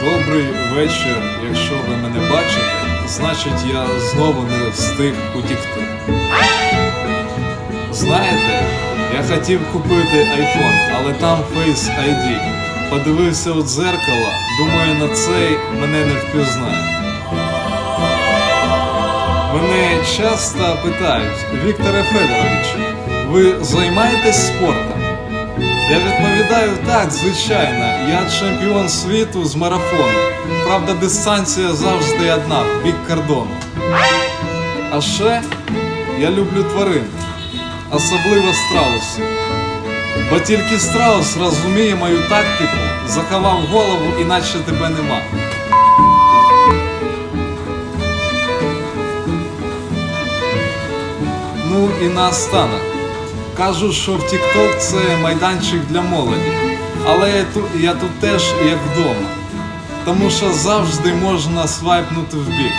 Добрий вечір. Якщо ви мене бачите, значить я знову не встиг утікти. Знаєте, я хотів купити iPhone, але там Face ID. Подивився у дзеркало, думаю, на цей мене не впізнає. Мене часто питають, Вікторе Федоровичу, ви займаєтесь спортом? Я відповідаю так, звичайно. Я чемпіон світу з марафону. Правда, дистанція завжди одна, бік кордону. А ще я люблю тварин, особливо страусів. Бо тільки страус розуміє мою тактику, заховав голову, іначе тебе нема. Ну і наостанок. Кажуть, що в TikTok це майданчик для молоді. Але я тут, я тут теж як вдома. Тому що завжди можна свайпнути в бік.